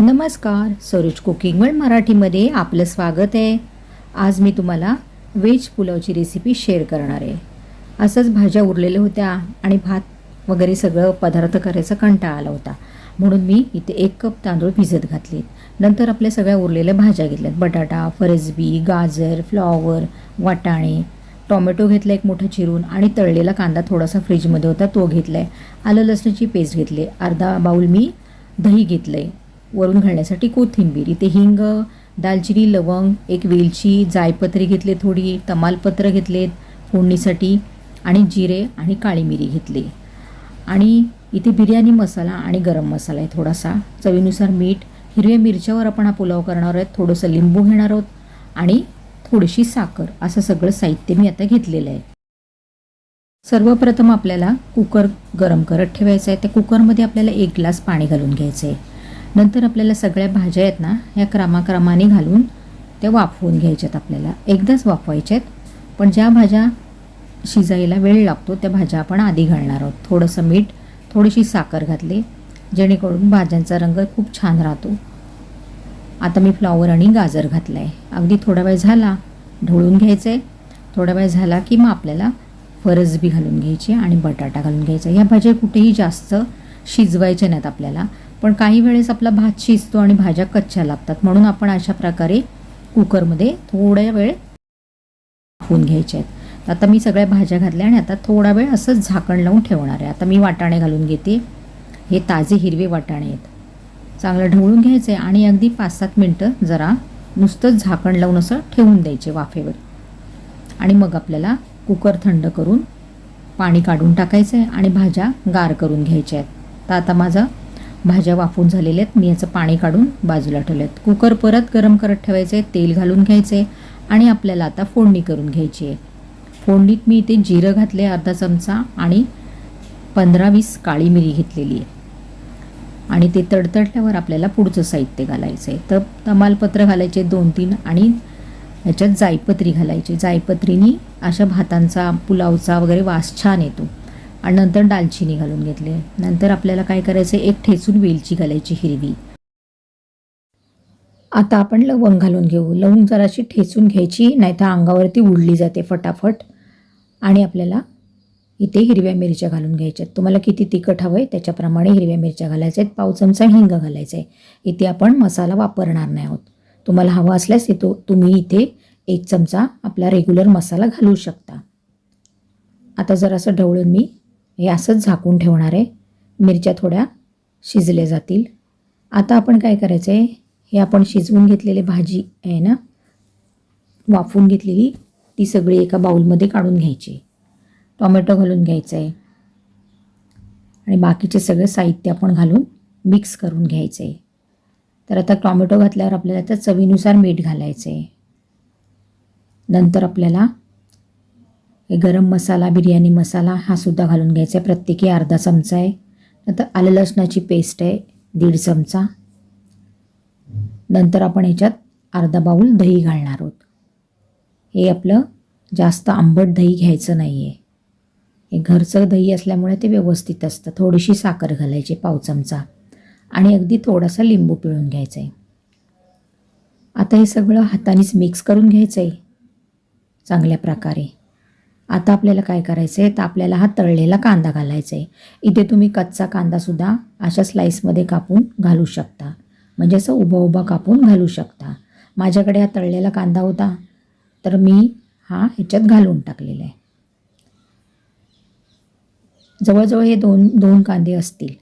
नमस्कार Saroj cooking world मराठीमध्ये आपलं स्वागत आहे. आज मी तुम्हाला व्हेज पुलावची रेसिपी शेअर करणार आहे. असंच भाज्या उरलेल्या होत्या आणि भात वगैरे सगळं पदार्थ करायचा कंटाळा आला होता. म्हणून मी इथे एक कप तांदूळ भिजत घातले नंतर आपल्या सगळ्या उरलेल्या भाज्या घेतल्यात. बटाटा फरसबी गाजर फ्लॉवर वाटाणे. टोमॅटो घेतला एक मोठा चिरून आणि तळलेला कांदा थोडासा फ्रीजमध्ये होता तो घेतला आहे आलं लसणाची पेस्ट घेतली. अर्धा बाऊल मी दही घेतलं आहे वरून घालण्यासाठी कोथिंबीर इथे हिंग दालचिनी लवंग एक वेलची जायपत्री घेतले थोडी तमालपत्र घेतलेत फोडणीसाठी आणि जिरे आणि काळी मिरी घेतली. आणि इथे बिर्याणी मसाला आणि गरम मसाला आहे थोडासा. चवीनुसार मीठ हिरव्या मिरच्यावर आपण हा पुलाव करणार आहोत थोडंसं लिंबू घेणार आहोत आणि थोडीशी साखर असं सगळं साहित्य मी आता घेतलेलं आहे. सर्वप्रथम आपल्याला कुकर गरम करत ठेवायचं आहे. त्या कुकरमध्ये आपल्याला एक ग्लास पाणी घालून घ्यायचं आहे. नंतर आपल्याला सगळ्या भाज्या आहेत ना ह्या क्रमाक्रमाने घालून त्या वाफवून घ्यायच्यात आपल्याला. एकदाच वाफवायच्यात पण ज्या भाज्या शिजायला वेळ लागतो त्या भाज्या आपण आधी घालणार आहोत. थोडंसं मीठ थोडीशी साखर घातली जेणेकरून भाज्यांचा रंग खूप छान राहतो. आता मी फ्लॉवर आणि गाजर घातलं आहे अगदी थोडा वेळ झाला ढवळून घ्यायचं आहे थोडा वेळ झाला की मग आपल्याला फरसबी घालून घ्यायची आणि बटाटा घालून घ्यायचा. ह्या भाज्या कुठेही जास्त शिजवायच्या नाहीत आपल्याला. पण काही वेळेस आपला भात शिजतो आणि भाज्या कच्च्या लागतात. म्हणून आपण अशा प्रकारे कुकरमध्ये थोड्या वेळ होऊन घ्यायच्या आहेत. तर आता मी सगळ्या भाज्या घातल्या आणि आता थोडा वेळ असंच झाकण लावून ठेवणार आहे. आता मी वाटाणे घालून घेते. हे ताजे हिरवे वाटाणे आहेत. चांगलं ढवळून घ्यायचं आहे आणि अगदी पाच सात मिनटं जरा नुसतंच झाकण लावून असं ठेवून द्यायचे वाफेवर. आणि मग आपल्याला कुकर थंड करून पाणी काढून टाकायचं आहे आणि भाज्या गार करून घ्यायच्या आहेत. तर आता माझा भाज्या वाफून झालेल्या आहेत. मी याचं पाणी काढून बाजूला ठेवले आहेत कुकर परत गरम करत ठेवायचं. आहे तेल घालून घ्यायचं आहे आणि आपल्याला आता फोडणी करून घ्यायची आहे. फोडणीत मी इथे जिरं घातले अर्धा चमचा आणि पंधरा वीस काळी मिरी घेतलेली आहे. आणि ते तडतडल्यावर आपल्याला पुढचं साहित्य घालायचं आहे तर तमालपत्र घालायचे दोन तीन आणि याच्यात जायपत्री घालायची. जायपत्रीनी अशा भातांचा पुलावचा वगैरे वास छान येतो. आणि नंतर दालचिनी घालून घेतली. नंतर आपल्याला काय करायचं एक ठेचून वेलची घालायची हिरवी. आता आपण लवंग घालून घेऊ. लवंग जराशी ठेचून घ्यायची नाहीतर अंगावरती उडली जाते फटाफट. आणि आपल्याला इथे हिरव्या मिरच्या घालून घ्यायच्या आहेत तुम्हाला किती तिखट हवं आहे त्याच्याप्रमाणे हिरव्या मिरच्या घालायच्या आहेत पाव चमचा हिंग घालायचं आहे इथे आपण मसाला वापरणार नाही आहोत. तुम्हाला हवा असल्यास येतो तुम्ही इथे एक चमचा आपला रेग्युलर मसाला घालू शकता. आता जरासं ढवळून मी हे असंच झाकून ठेवणार आहे. मिरच्या थोड्या शिजल्या जातील. आता आपण काय करायचं आहे हे आपण शिजवून घेतलेली भाजी आहे ना? वाफवून घेतलेली. ती सगळी एका बाऊलमध्ये काढून घ्यायची. टोमॅटो घालून घ्यायचं आहे आणि बाकीचे सगळे साहित्य आपण घालून मिक्स करून घ्यायचं आहे तर आता टॉमॅटो घातल्यावर आपल्याला त्या चवीनुसार मीठ घालायचं आहे नंतर आपल्याला गरम मसाला बिर्याणी मसाला हा सुद्धा घालून घ्यायचा आहे. प्रत्येकी अर्धा चमचा आहे. नंतर आलं लसणाची पेस्ट आहे दीड चमचा. नंतर आपण याच्यात अर्धा बाऊल दही घालणार आहोत. हे आपलं जास्त आंबट दही घ्यायचं नाही आहे हे घरचं दही असल्यामुळे ते व्यवस्थित असतं. थोडीशी साखर घालायची पाव चमचा. आणि अगदी थोडासा लिंबू पिळून घ्यायचा आहे. आता हे सगळं हातानेच मिक्स करून घ्यायचं आहे. चांगल्या प्रकारे. आता आपल्याला काय करायचं आहे तर आपल्याला हा तळलेला कांदा घालायचा आहे इथे तुम्ही कच्चा कांदासुद्धा अशा स्लाईसमध्ये कापून घालू शकता. म्हणजे असं उभा उभा कापून घालू शकता. माझ्याकडे हा तळलेला कांदा होता. तर मी हा ह्याच्यात घालून टाकलेला आहे. जवळजवळ हे दोन दोन कांदे असतील.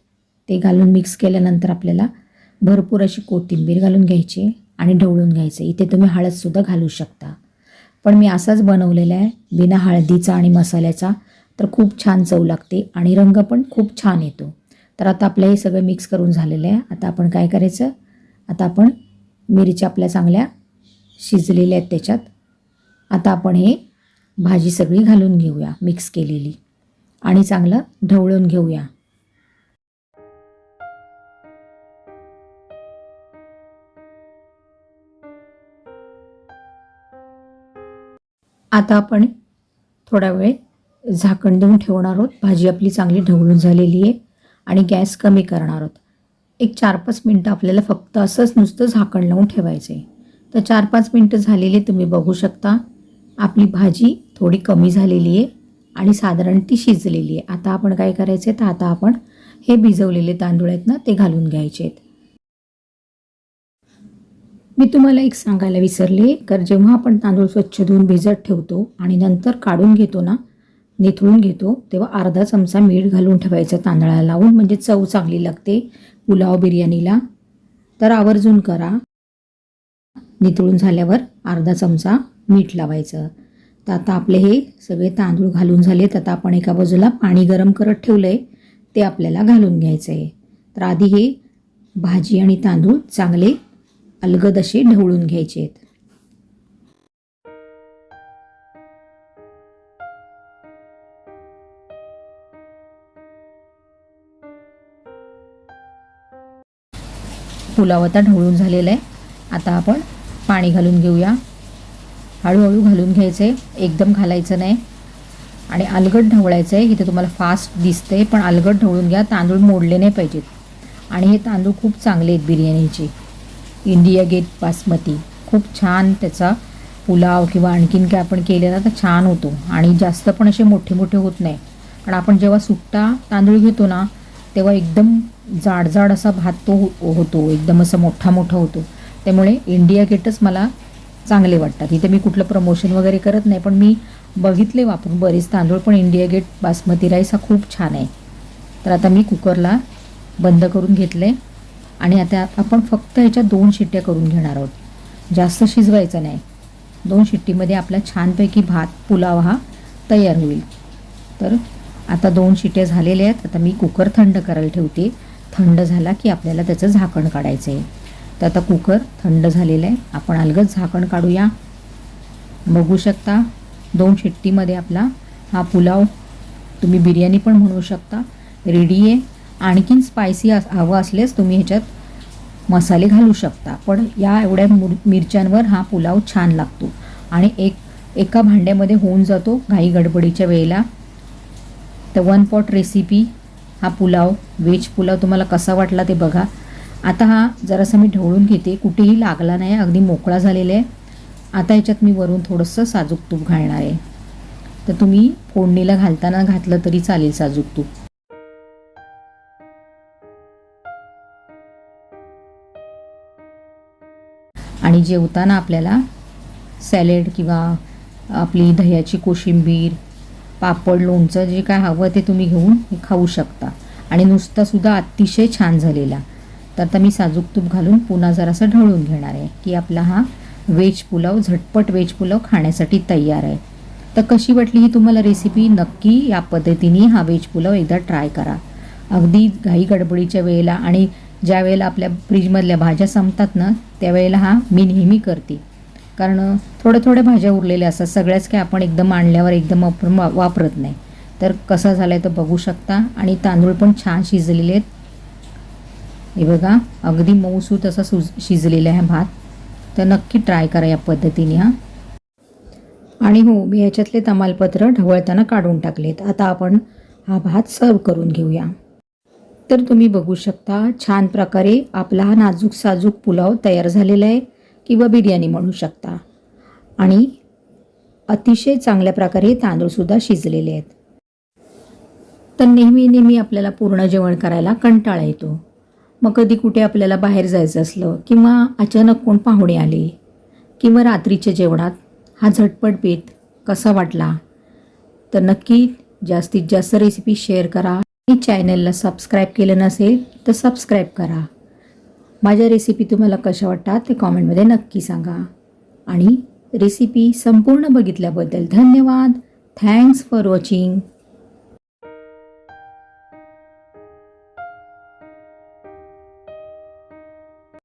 ते घालून मिक्स केल्यानंतर आपल्याला भरपूर अशी कोथिंबीर घालून घ्यायची आणि ढवळून घ्यायचे. इथे तुम्ही हळदसुद्धा घालू शकता. पण मी असाच बनवलेला आहे बिना हळदीचा आणि मसाल्याचा. तर खूप छान चव लागते आणि रंग पण खूप छान येतो. तर आता आपलं हे सगळं मिक्स करून झालेलं आहे. आता आपण काय करायचं? आता आपण मिरच्या आपल्या चांगल्या शिजलेल्या आहेत त्याच्यात. आता आपण हे भाजी सगळी घालून घेऊया मिक्स केलेली. आणि चांगलं ढवळून घेऊया. आता आपण थोडा वेळ झाकण देऊन ठेवणार आहोत. भाजी आपली चांगली ढवळून झालेली आहे आणि गॅस कमी करणार आहोत. एक चार पाच मिनटं आपल्याला फक्त असंच नुसतं झाकण लावून ठेवायचं आहे तर चार पाच मिनटं झालेले तुम्ही बघू शकता. आपली भाजी थोडी कमी झालेली आहे आणि साधारण ती शिजलेली आहे. आता आपण काय करायचं आहे तर आता आपण हे भिजवलेले तांदूळ आहेत ना ते घालून घ्यायचे आहेत मी तुम्हाला एक सांगायला विसरले तर जेव्हा आपण तांदूळ स्वच्छ धुवून भिजत ठेवतो आणि नंतर काढून घेतो ना निथळून घेतो तेव्हा अर्धा चमचा मीठ घालून ठेवायचं तांदळाला लावून म्हणजे चव चांगली लागते. पुलाव बिर्याणीला. तर आवर्जून करा. निथळून झाल्यावर अर्धा चमचा मीठ लावायचं. तर आता आपले हे सगळे तांदूळ घालून झाले तर आता आपण एका बाजूला पाणी गरम करत ठेवलं आहे ते आपल्याला घालून घ्यायचं आहे तर आधी हे भाजी आणि तांदूळ चांगले अलगद अशी ढवळून घ्यायचे आहेत. पुलाव आता ढवळून झालेला आहे. आता आपण पाणी घालून घेऊया. हळूहळू घालून घ्यायचं. आहे एकदम घालायचं नाही. आणि अलगट ढवळायचं आहे. इथे तुम्हाला फास्ट दिसते पण अलगट ढवळून घ्या. तांदूळ मोडले नाही पाहिजेत. आणि हे तांदूळ खूप चांगले आहेत बिर्याणीचे. India gate basmati. खूप छान त्याचा पुलाव किंवा आणखीन काय आपण केलं ना तर छान होतो. आणि जास्त पण असे मोठे मोठे होत नाही. कारण आपण जेव्हा सुट्टा तांदूळ घेतो ना तेव्हा एकदम जाडजाड असा भात तो हो- होतो. एकदम असा मोठा मोठा होतो. त्यामुळे इंडिया गेटच मला चांगले वाटतात. इथे मी कुठलं प्रमोशन वगैरे करत नाही पण मी बघितले वापरून बरेच तांदूळ पण इंडिया गेट बासमती राईस हा खूप छान आहे. तर आता मी कुकरला बंद करून घेतलं. आहे आणि आता आपण फक्त ह्याच्या दोन शिट्ट्या करून घेणार आहोत. जास्त शिजवायचं नाही. दोन शिट्टीमध्ये आपला छानपैकी भात पुलाव हा तयार होईल. तर आता दोन शिट्ट्या झालेल्या आहेत. आता मी कुकर थंड करायला ठेवते. थंड झाला की आपल्याला त्याचं झाकण काढायचं आहे तर आता कुकर थंड झालेलं आहे. आपण अलगद झाकण काढूया. बघू शकता दोन शिट्टीमध्ये आपला हा पुलाव तुम्ही बिर्याणी पण म्हणू शकता रेडी आहे. आणखीन स्पायसी अस हवं असल्यास तुम्ही ह्याच्यात मसाले घालू शकता. पण या एवढ्या मुर मिरच्यांवर हा पुलाव छान लागतो. आणि एक एका भांड्यामध्ये होऊन जातो घाई गडबडीच्या वेळेला. तर वन पॉट रेसिपी हा पुलाव व्हेज पुलाव तुम्हाला कसा वाटला ते बघा. आता हा जरासा मी ढवळून घेते. कुठेही लागला नाही अगदी मोकळा झालेला आहे. आता याच्यात मी वरून थोडंसं साजूक तूप घालणार आहे. तर तुम्ही फोडणीला घालताना घातलं तरी चालेल साजूक तूप. आणि जेवताना आपल्याला सॅलेड किंवा आपली दह्याची कोशिंबीर पापड लोणचं जे काय हवं ते तुम्ही घेऊन खाऊ शकता. आणि नुसतासुद्धा अतिशय छान झालेला. तर आता मी साजूक तूप घालून पुन्हा जरासं ढवळून घेणार आहे की आपला हा व्हेज पुलाव झटपट व्हेज पुलाव खाण्यासाठी तयार आहे. तर कशी वाटली ही तुम्हाला रेसिपी नक्की या पद्धतीने हा व्हेज पुलाव एकदा ट्राय करा. अगदी घाई गडबडीच्या वेळेला आणि ज्या वेळेला आपल्या फ्रीजमधल्या भाज्या संपतात ना त्यावेळेला हा मी नेहमी करते. कारण थोड्या थोड्या भाज्या उरलेल्या असतात सगळ्याच काय आपण एकदम आणल्यावर एकदम आपण वा- वापरत नाही. तर कसं झालं आहे तर बघू शकता आणि तांदूळ पण छान शिजलेले आहेत. हे बघा अगदी मऊसूत असा सुज शिजलेला आहे भात. तर नक्की ट्राय करा या पद्धतीने हा. आणि हो मी ह्याच्यातले तमालपत्र ढवळताना काढून टाकलेत. आता आपण हा भात सर्व करून घेऊया. तर तुम्ही बघू शकता छान प्रकारे आपला हा नाजूक साजूक पुलाव तयार झालेला आहे किंवा बिर्याणी म्हणू शकता. आणि अतिशय चांगल्या प्रकारे तांदूळसुद्धा शिजलेले आहेत. तर नेहमी नेहमी आपल्याला पूर्ण जेवण करायला कंटाळा येतो. मग कधी कुठे आपल्याला बाहेर जायचं असलं किंवा अचानक कोण पाहुणे आले किंवा रात्रीच्या जेवणात हा झटपट बेत कसा वाटला तर नक्की जास्तीत जास्त रेसिपी शेअर करा. चॅनलला सबस्क्राईब केलं नसेल तर सबस्क्राईब करा. माझ्या रेसिपी तुम्हाला कशा वाटतात ते कॉमेंटमध्ये नक्की सांगा. आणि रेसिपी संपूर्ण बघितल्याबद्दल धन्यवाद. Thanks for watching